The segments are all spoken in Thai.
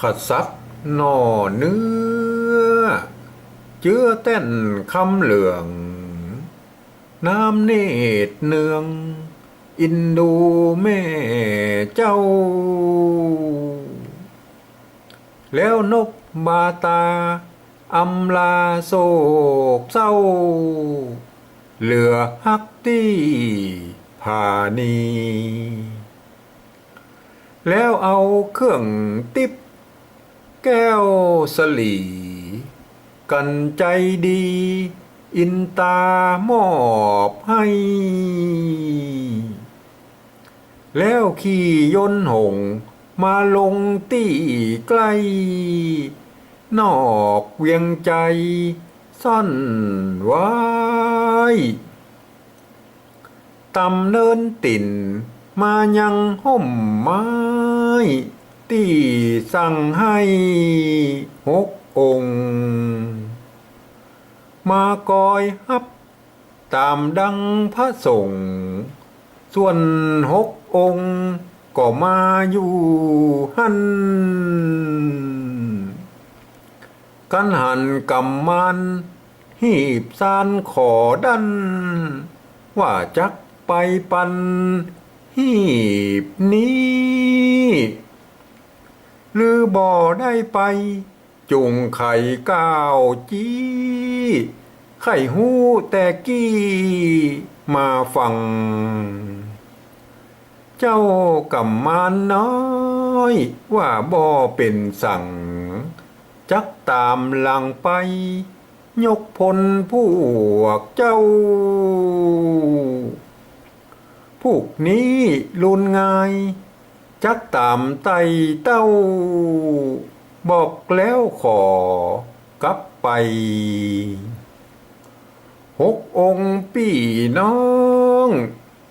ขัดซักหน่อเนื้อ เจื้อเต้นคำเหลือง น้ำเนตรเนือง อินดูแม่เจ้า แล้วนกบาตาอำลาโศกเศร้า เหลือฮักตี้ผานี แล้วเอาเครื่องติบ แก้วสลี กันใจดี อินตามอบให้ แล้วขี่ยนหง มาลงตีใกล้ นอกเวียงใจ ซ่อนไว้ตำเนินติ่นมายังห่มไม้ ตีสั่งให้หกองค์ มากอยฮับ ตามดังพระสงฆ์ส่วนหกองค์ก็มาอยู่หันกันหันกำมันหีบซานขอดัน ว่าจักไปปันหีบนี้ หรือบ่ได้ไป จุงไข่ก้าวจี้ไข่หูแต่กี้มาฟัง เจ้ากำมานน้อย ว่าบ่เป็นสั่ง จักตามหลังไป ยกพลพวกเจ้าพวกนี้ลุนงาย จักตามไตเต้า บอกแล้วขอกลับไปหกองค์พี่น้อง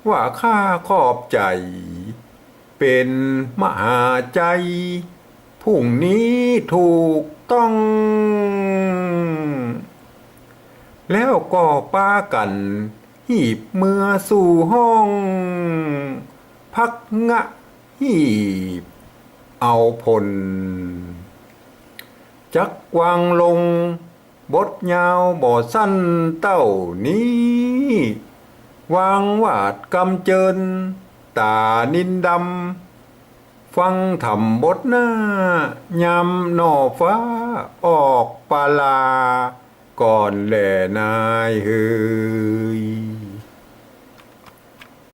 ว่าข้าขอบใจ เป็นมหาใจพรุ่งนี้ถูกต้อง แล้วก็ป้ากันหีบเมื่อสู่ห้อง พักงะ หีบเอาพล จักวางลง บทยาวบ่อสั้นเต้านี้ วางวาดกำเจิน ตานินดำ ฟังทำบทหน้ายำหน่อฟ้า ออกปาลา ก่อนแหล่นายเฮย